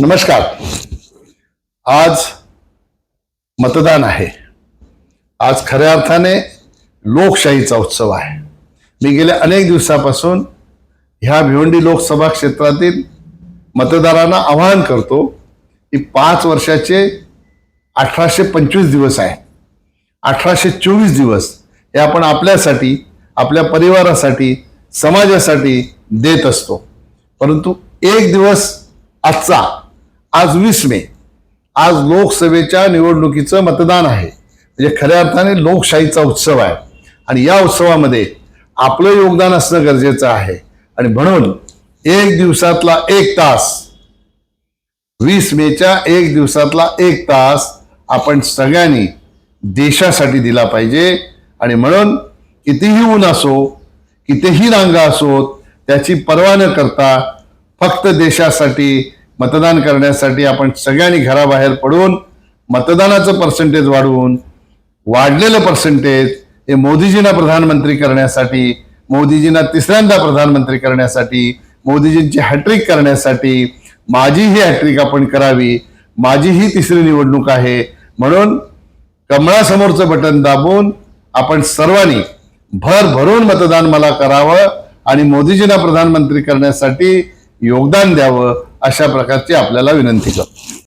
नमस्कार. आज मतदान आहे. आज खऱ्या अर्थाने लोकशाहीचा उत्सव आहे. मी गेल्या अनेक दिवसापासून ह्या भिवंडी लोकसभा क्षेत्रातील मतदारांना आवाहन करतो की पाच वर्षाचे अठराशे पंचवीस दिवस आहे. अठराशे चोवीस दिवस हे आपण आपल्यासाठी आपल्या परिवारासाठी समाजासाठी देत असतो. परंतु एक दिवस आजचा आज वीस मे. आज लोकसभेच्या निवडणुकीचं मतदान आहे. म्हणजे खऱ्या अर्थाने लोकशाहीचा उत्सव आहे. आणि या उत्सवामध्ये आपलं योगदान असणं गरजेचं आहे. आणि म्हणून एक दिवसातला एक तास वीस मेच्या एक दिवसातला एक तास आपण सगळ्यांनी देशासाठी दिला पाहिजे. आणि म्हणून कितीही ऊन असो कितीही रांगा असोत त्याची पर्वा न करता फक्त देशासाठी मतदान करण्यासाठी आपण सगळ्यांनी घराबाहेर पडून मतदानाचं पर्सेंटेज वाढवून वाढलेलं पर्सेंटेज हे मोदीजींना प्रधानमंत्री करण्यासाठी मोदीजींना तिसऱ्यांदा प्रधानमंत्री करण्यासाठी मोदीजींची हॅट्रिक करण्यासाठी माझी ही हॅट्रिक आपण करावी माझी ही तिसरी निवडणूक आहे. म्हणून कमळासमोरचं बटन दाबून आपण सर्वांनी भर भरून मतदान मला करावं आणि मोदीजींना प्रधानमंत्री करण्यासाठी योगदान द्यावं. अशा प्रकारची आपल्याला विनंती करतो.